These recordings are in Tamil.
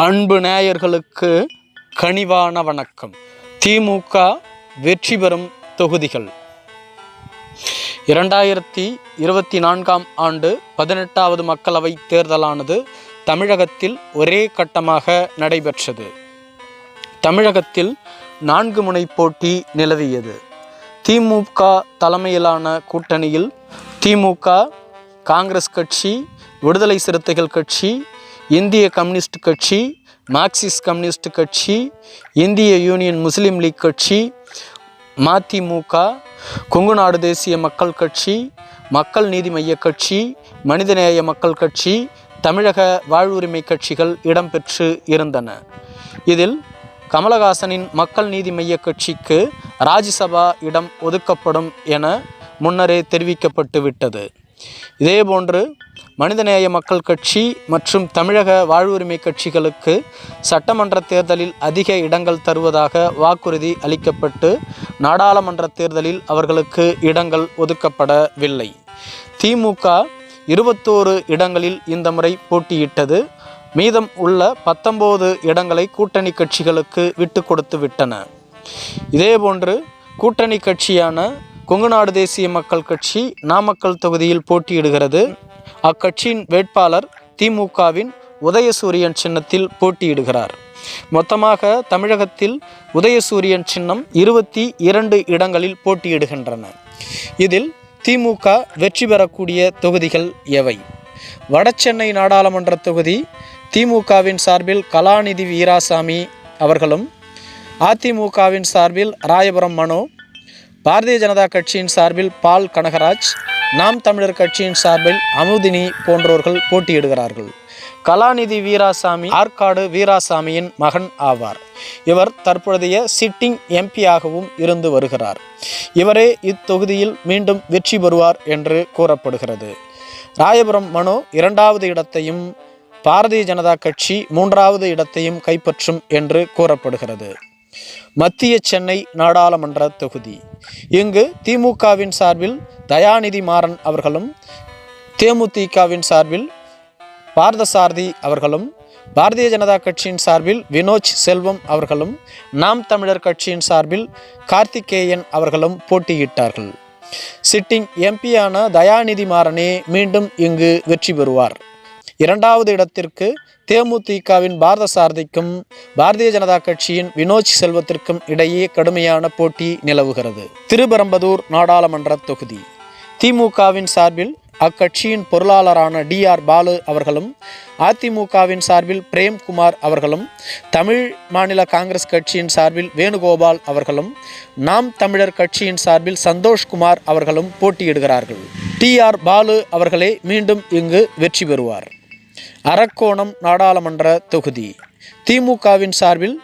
அன்பு நேயர்களுக்கு கனிவான வணக்கம். திமுக வெற்றி பெறும் தொகுதிகள். இரண்டாயிரத்தி இருபத்தி நான்காம் ஆண்டு பதினெட்டாவது மக்களவை தேர்தலானது தமிழகத்தில் ஒரே கட்டமாக நடைபெற்றது. தமிழகத்தில் நான்கு முனை போட்டி நிலவியது. திமுக தலைமையிலான கூட்டணியில் திமுக காங்கிரஸ் கட்சி விடுதலை சிறுத்தைகள் கட்சி இந்திய கம்யூனிஸ்ட் கட்சி மார்க்சிஸ்ட் கம்யூனிஸ்ட் கட்சி இந்திய யூனியன் முஸ்லீம் லீக் கட்சி மதிமுக கொங்கு நாடு தேசிய மக்கள் கட்சி மக்கள் நீதி மைய கட்சி மனிதநேய மக்கள் கட்சி தமிழக வாழ்வுரிமை கட்சிகள் இடம்பெற்று இருந்தன. இதில் கமலஹாசனின் மக்கள் நீதி மைய கட்சிக்கு ராஜ்யசபா இடம் ஒதுக்கப்படும் என முன்னரே தெரிவிக்கப்பட்டு விட்டது. இதேபோன்று மனிதநேய மக்கள் கட்சி மற்றும் தமிழக வாழ்வுரிமை கட்சிகளுக்கு சட்டமன்ற தேர்தலில் அதிக இடங்கள் தருவதாக வாக்குறுதி அளிக்கப்பட்டு நாடாளுமன்ற தேர்தலில் அவர்களுக்கு இடங்கள் ஒதுக்கப்படவில்லை. திமுக இருபத்தோரு இடங்களில் இந்த முறை போட்டியிட்டது. மீதம் உள்ள பத்தொம்போது இடங்களை கூட்டணி கட்சிகளுக்கு விட்டு கொடுத்து விட்டன. இதேபோன்று கூட்டணி கட்சியான கொங்குநாடு தேசிய மக்கள் கட்சி நாமக்கல் தொகுதியில் போட்டியிடுகிறது. அக்கட்சியின் வேட்பாளர் திமுகவின் உதயசூரியன் சின்னத்தில் போட்டியிடுகிறார். மொத்தமாக தமிழகத்தில் உதயசூரியன் சின்னம் இருபத்தி இரண்டு இடங்களில் போட்டியிடுகின்றன. இதில் திமுக வெற்றி பெறக்கூடிய தொகுதிகள் எவை? வடசென்னை நாடாளுமன்ற தொகுதி திமுகவின் சார்பில் கலாநிதி வீராசாமி அவர்களும் அதிமுகவின் சார்பில் ராயபுரம் மனோ பாரதிய ஜனதா கட்சியின் சார்பில் பால் கனகராஜ் நாம் தமிழர் கட்சியின் சார்பில் அமுதினி போன்றோர்கள் போட்டியிடுகிறார்கள். கலாநிதி வீராசாமி ஆற்காடு வீராசாமியின் மகன் ஆவார். இவர் தற்பொழுதைய சிட்டிங் எம்பியாகவும் இருந்து வருகிறார். இவரே இத்தொகுதியில் மீண்டும் வெற்றி பெறுவார் என்று கூறப்படுகிறது. ராயபுரம் மனோ இரண்டாவது இடத்தையும் பாரதிய ஜனதா கட்சி மூன்றாவது இடத்தையும் கைப்பற்றும் என்று கூறப்படுகிறது. மத்திய சென்னை நாடாளுமன்ற தொகுதி. இங்கு திமுகவின் சார்பில் தயாநிதி மாறன் அவர்களும் தேமுதிகவின் சார்பில் பார்த்தசாரதி அவர்களும் பாரதிய ஜனதா கட்சியின் சார்பில் வினோஜ் செல்வம் அவர்களும் நாம் தமிழர் கட்சியின் சார்பில் கார்த்திகேயன் அவர்களும் போட்டியிட்டார்கள். சிட்டிங் எம்பியான தயாநிதி மாறனே மீண்டும் இங்கு வெற்றி பெறுவார். இரண்டாவது இடத்திற்கு தேமுதிகவின் பாரத சாரதிக்கும் பாரதிய ஜனதா கட்சியின் வினோஜ் செல்வத்திற்கும் இடையே கடுமையான போட்டி நிலவுகிறது. திருபெரம்பதூர் நாடாளுமன்ற தொகுதி. திமுகவின் சார்பில் அக்கட்சியின் பொருளாளரான டி ஆர் பாலு அவர்களும் அதிமுகவின் சார்பில் பிரேம்குமார் அவர்களும் தமிழ் மாநில காங்கிரஸ் கட்சியின் சார்பில் வேணுகோபால் அவர்களும் நாம் தமிழர் கட்சியின் சார்பில் சந்தோஷ்குமார் அவர்களும் போட்டியிடுகிறார்கள். டி ஆர் பாலு அவர்களே மீண்டும் இங்கு வெற்றி பெறுவார். அரக்கோணம் நாடாளுமன்ற தொகுதி. திமுகவின் சார்பில்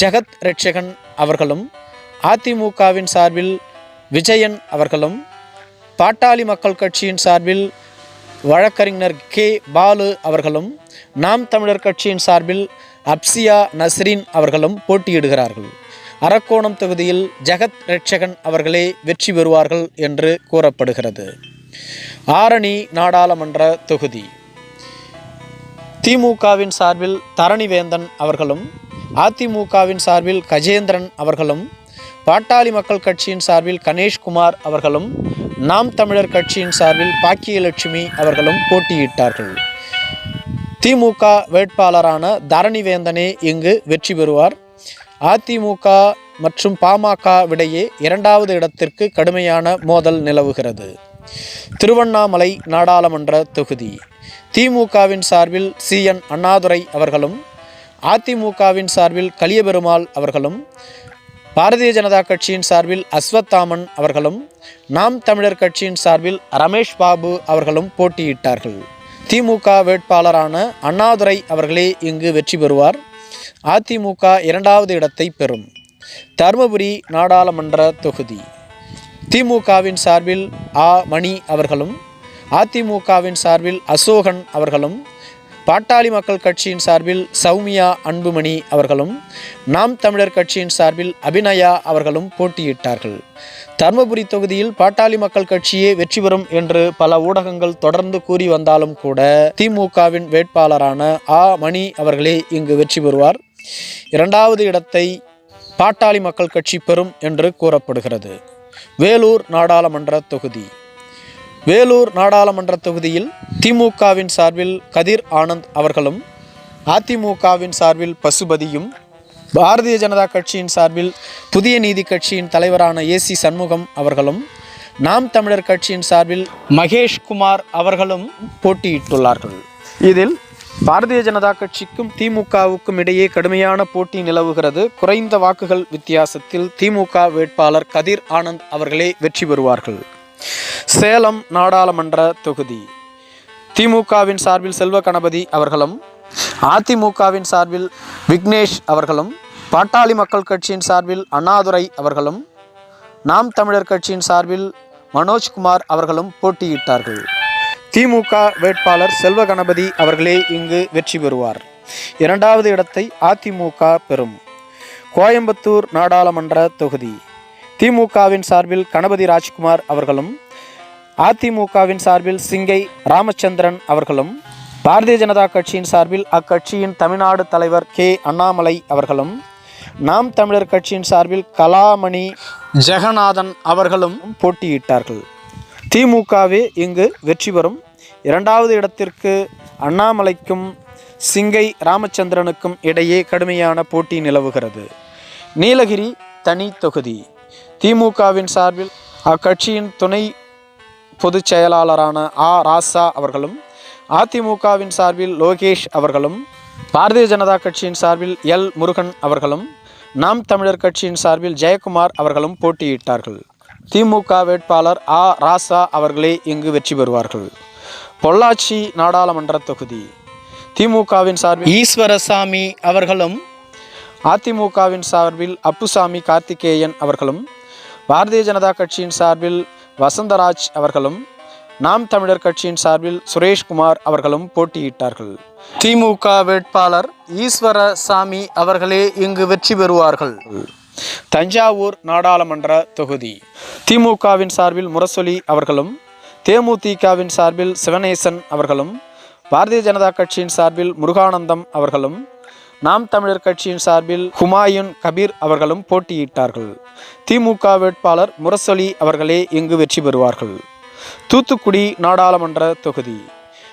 ஜெகத் ரட்சகன் அவர்களும் அதிமுகவின் சார்பில் விஜயன் அவர்களும் பாட்டாளி மக்கள் கட்சியின் சார்பில் வழக்கறிஞர் கே. பாலு அவர்களும் நாம் தமிழர் கட்சியின் சார்பில் அப்சியா நஸ்ரீன் அவர்களும் போட்டியிடுகிறார்கள். அரக்கோணம் தொகுதியில் ஜெகத் ரட்சகன் அவர்களே வெற்றி பெறுவார்கள் என்று கூறப்படுகிறது. ஆரணி நாடாளுமன்ற தொகுதி. திமுகவின் சார்பில் தரணிவேந்தன் அவர்களும் அதிமுகவின் சார்பில் கஜேந்திரன் அவர்களும் பாட்டாளி மக்கள் கட்சியின் சார்பில் கணேஷ்குமார் அவர்களும் நாம் தமிழர் கட்சியின் சார்பில் பாக்கியலட்சுமி அவர்களும் போட்டியிட்டார்கள். திமுக வேட்பாளரான தரணிவேந்தனே இங்கு வெற்றி பெறுவார். அதிமுக மற்றும் பாமக விடையே இரண்டாவது இடத்திற்கு கடுமையான மோதல் நிலவுகிறது. திருவண்ணாமலை நாடாளுமன்ற தொகுதி. திமுகவின் சார்பில் சி. என். அண்ணாதுரை அவர்களும் அதிமுகவின் சார்பில் கலியபெருமாள் அவர்களும் பாரதிய ஜனதா கட்சியின் சார்பில் அஸ்வத்தாமன் அவர்களும் நாம் தமிழர் கட்சியின் சார்பில் ரமேஷ் பாபு அவர்களும் போட்டியிட்டார்கள். திமுக வேட்பாளரான அண்ணாதுரை அவர்களே இங்கு வெற்றி பெறுவார். அதிமுக இரண்டாவது இடத்தை பெறும். தருமபுரி நாடாளுமன்ற தொகுதி. திமுகவின் சார்பில் ஆ. மணி அவர்களும் அதிமுகவின் சார்பில் அசோகன் அவர்களும் பாட்டாளி மக்கள் கட்சியின் சார்பில் சௌமியா அன்புமணி அவர்களும் நாம் தமிழர் கட்சியின் சார்பில் அபிநயா அவர்களும் போட்டியிட்டார்கள். தருமபுரி தொகுதியில் பாட்டாளி மக்கள் கட்சியே வெற்றி பெறும் என்று பல ஊடகங்கள் தொடர்ந்து கூறி வந்தாலும் கூட திமுகவின் வேட்பாளரான ஆ. மணி அவர்களே இங்கு வெற்றி பெறுவார். இரண்டாவது இடத்தை பாட்டாளி மக்கள் கட்சி பெறும் என்று கூறப்படுகிறது. வேலூர் நாடாளுமன்ற தொகுதி. வேலூர் நாடாளுமன்ற தொகுதியில் திமுகவின் சார்பில் கதிர் ஆனந்த் அவர்களும் அதிமுகவின் சார்பில் பசுபதியும் பாரதிய ஜனதா கட்சியின் சார்பில் புதிய நீதி கட்சியின் தலைவரான ஏசி சண்முகம் அவர்களும் நாம் தமிழர் கட்சியின் சார்பில் மகேஷ் குமார் அவர்களும் போட்டியிட்டுள்ளார்கள். இதில் பாரதிய ஜனதா கட்சிக்கும் திமுகவுக்கும் இடையே கடுமையான போட்டி நிலவுகிறது. குறைந்த வாக்குகள் வித்தியாசத்தில் திமுக வேட்பாளர் கதிர் ஆனந்த் அவர்களே வெற்றி பெறுவார்கள். சேலம் நாடாளுமன்ற தொகுதி. திமுகவின் சார்பில் செல்வ கணபதி அவர்களும் அதிமுகவின் சார்பில் விக்னேஷ் அவர்களும் பாட்டாளி மக்கள் கட்சியின் சார்பில் அண்ணாதுரை அவர்களும் நாம் தமிழர் கட்சியின் சார்பில் மனோஜ்குமார் அவர்களும் போட்டியிட்டார்கள். திமுக வேட்பாளர் செல்வ கணபதி அவர்களே இங்கு வெற்றி பெறுவார். இரண்டாவது இடத்தை அதிமுக பெறும். கோயம்புத்தூர் நாடாளுமன்ற தொகுதி. திமுகவின் சார்பில் கணபதி ராஜ்குமார் அவர்களும் அதிமுகவின் சார்பில் சிங்கை ராமச்சந்திரன் அவர்களும் பாரதிய ஜனதா கட்சியின் சார்பில் அக்கட்சியின் தமிழ்நாடு தலைவர் கே. அண்ணாமலை அவர்களும் நாம் தமிழர் கட்சியின் சார்பில் கலாமணி ஜெகநாதன் அவர்களும் போட்டியிட்டார்கள். திமுகவே இங்கு வெற்றி பெறும். இரண்டாவது இடத்திற்கு அண்ணாமலைக்கும் சிங்கை ராமச்சந்திரனுக்கும் இடையே கடுமையான போட்டி நிலவுகிறது. நீலகிரி தனி தொகுதி. திமுகவின் சார்பில் அக்கட்சியின் துணை பொதுச் செயலாளரான ஆ. ராசா அவர்களும் அதிமுகவின் சார்பில் லோகேஷ் அவர்களும் பாரதிய ஜனதா கட்சியின் சார்பில் எல். முருகன் அவர்களும் நாம் தமிழர் கட்சியின் சார்பில் ஜெயக்குமார் அவர்களும் போட்டியிட்டார்கள். திமுக வேட்பாளர் ஆ. ராசா அவர்களே இங்கு வெற்றி பெறுவார்கள். பொள்ளாச்சி நாடாளுமன்ற தொகுதி. திமுகவின் சார்பில் ஈஸ்வரசாமி அவர்களும் அதிமுகவின் சார்பில் அப்புசாமி கார்த்திகேயன் அவர்களும் பாரதிய ஜனதா கட்சியின் சார்பில் வசந்தராஜ் அவர்களும் நாம் தமிழர் கட்சியின் சார்பில் சுரேஷ்குமார் அவர்களும் போட்டியிட்டார்கள். திமுக வேட்பாளர் ஈஸ்வரசாமி அவர்களே இங்கு வெற்றி பெறுவார்கள். தஞ்சாவூர் நாடாளுமன்ற தொகுதி. திமுகவின் சார்பில் முரசொலி அவர்களும் தேமுதிகவின் சார்பில் சிவனேசன் அவர்களும் பாரதிய ஜனதா கட்சியின் சார்பில் முருகானந்தம் அவர்களும் நாம் தமிழர் கட்சியின் சார்பில் ஹுமாயூன் கபீர் அவர்களும் போட்டியிட்டார்கள். திமுக வேட்பாளர் முரசொலி அவர்களே இங்கு வெற்றி பெறுவார்கள். தூத்துக்குடி நாடாளுமன்ற தொகுதி.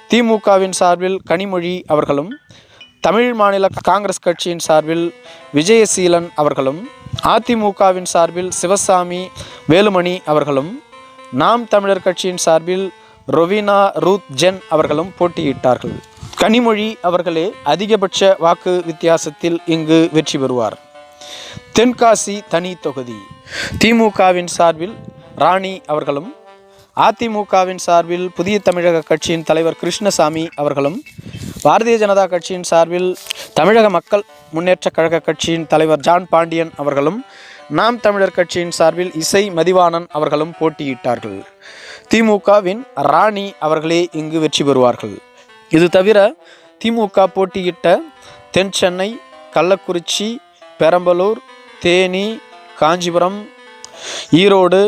திமுகவின் சார்பில் கனிமொழி அவர்களும் தமிழ் மாநில காங்கிரஸ் கட்சியின் சார்பில் விஜயசீலன் அவர்களும் அதிமுகவின் சார்பில் சிவசாமி வேலுமணி அவர்களும் நாம் தமிழர் கட்சியின் சார்பில் ரொவினா ரூத் ஜென் அவர்களும் போட்டியிட்டார்கள். கனிமொழி அவர்களே அதிகபட்ச வாக்கு வித்தியாசத்தில் இங்கு வெற்றி பெறுவார். தென்காசி தனி தொகுதி. திமுகவின் சார்பில் ராணி அவர்களும் அதிமுகவின் சார்பில் புதிய தமிழக கட்சியின் தலைவர் கிருஷ்ணசாமி அவர்களும் பாரதிய ஜனதா கட்சியின் சார்பில் தமிழக மக்கள் முன்னேற்ற கழக கட்சியின் தலைவர் ஜான் பாண்டியன் அவர்களும் நாம் தமிழர் கட்சியின் சார்பில் இசை மதிவாணன் அவர்களும் போட்டியிட்டார்கள். திமுகவின் ராணி அவர்களே இங்கு வெற்றி பெறுவார்கள். இது தவிர திமுக போட்டியிட்ட தென் சென்னை கள்ளக்குறிச்சி பெரம்பலூர் தேனி காஞ்சிபுரம் ஈரோடு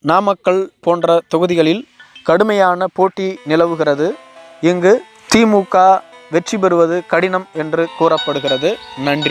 நாமக்கல் போன்ற தொகுதிகளில் கடுமையான போட்டி நிலவுகிறது. இங்கு திமுக வெற்றி பெறுவது கடினம் என்று கூறப்படுகிறது. நன்றி.